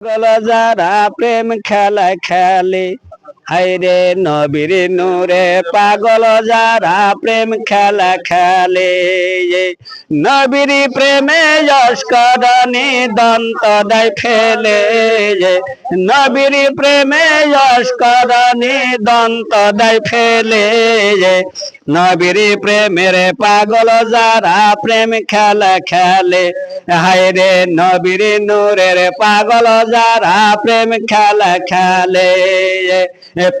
পাগল যারা প্রেম খেলা খেলে হাইরে নবীর নূরে পাগল যারা প্রেম খেলা খেলে। নবীর প্রেমে যশ করণী দন্ত দেয় ফেলে। নবীর প্রেমে যশ করণী দন্ত দেয় ফেলে। নবীর প্রেমের পাগল যারা প্রেম খেলা খেলে। হায়রে নবীর নূরের পাগল যারা প্রেম খেলা খেলে।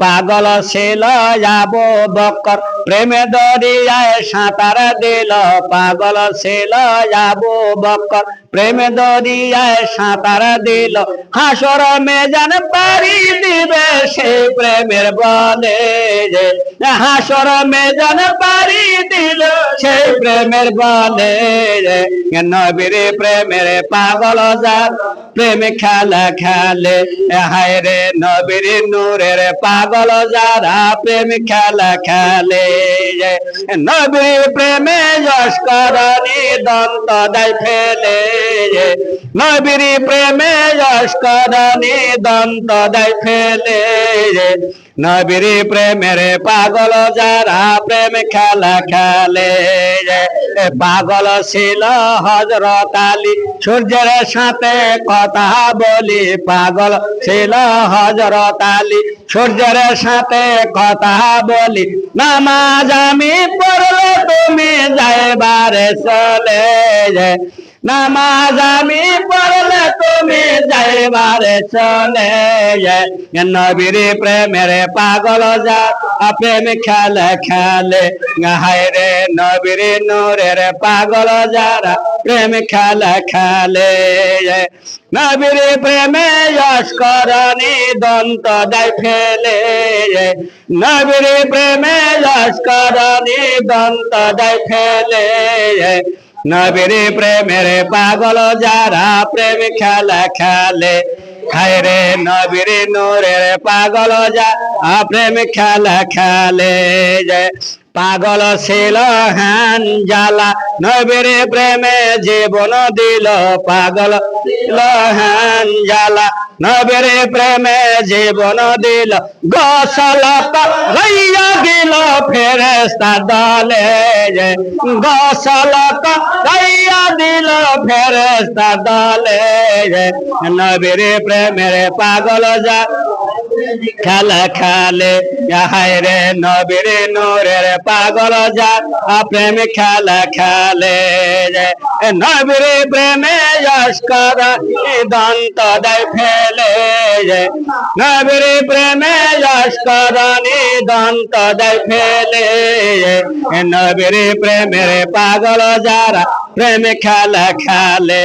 পাগল ছিল যাব বকর। প্রেমে দরিয়ায় সাঁতার দিল, পাগল ছিল যাব বকর। প্রেমে দরিয়ায় সাঁতার দিল, হাসর মেজান পারি দিবে সেই প্রেমের বলে যে হাসর মেজান পারি দিল সেই প্রেমের বলে নবীর প্রেমের পাগল যার প্রেম খেলা খেলে হায় রে নবীর নূরের পাগল যারা, প্রেম খেলা খেলে নবীর প্রেমে যশ করণী দন্ত দেয় ফেলে নবীর প্রেমে যশ করণী দন্ত দেয় ফেলে নবীর প্রেমের পাগল যারা, প্রেম খেলা খেলে পাগল ছিল হজরত আলী। সূর্যের সাথে কথা বলি, পাগল ছিল হজরত আলী। সূর্যের সাথে কথা বলি, নামাজ আমি পড়লে যাইবারে চলে যে। নামাজ আমি পড়লে তুমি যাইবারে চলে যে। নবীর প্রেমের পাগল যা প্রেম খেলে খেলে। হায় রে নবীর নূরের পাগল যারা, প্রেম খেলে খেলে নবীর প্রেমে যশ করণী দন্ত দেয় ফেলে নবীর প্রেমে করণী দন্ত দেয় ফেলে। নবীর প্রেমের পাগল যারা প্রেম খেলা খেলে। খায় রে নবীর নূরের পাগল যা প্রেম খেলা খেলে। পাগল ছিল হ্যান জ্বালা নবীর প্রেমে জীবন দিল পাগল ছিল হ্যান জ্বালা নবীর প্রেমে জীবন দিল গসল গাইয়া গেল ফেরেস্তা দলে। গসল গাইয়া দিল ফেরেস্তা দলে। নবীর প্রেমের পাগল যা খেলা খেলে রে নবীর নূরের পাগল যা প্রেম খেলা খেলে নবীর প্রেমে যশ কর দন্ত দেয় ফেলে নবীর প্রেমে যশ করণী দন্ত দেয় ফেলে নবীর প্রেমের পাগল যারা, প্রেম খেলা খেলে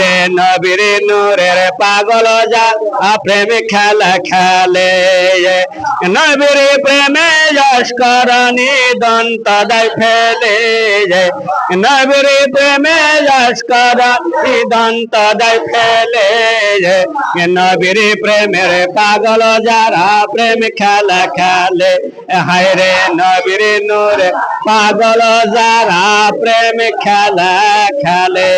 রে নবীর নূরের পাগল যা প্রেম খেলা খেলে। নবীর প্রেমে যশ করণী দন্ত দেয় ফেলে। নবীর প্রেমে যশ করণী দন্ত দেয় ফেলে। নবীর প্রেমের পাগল যারা প্রেম খেলা খেলে। রে নবীর নূরে পাগল যারা প্রেম খেলা খেলে।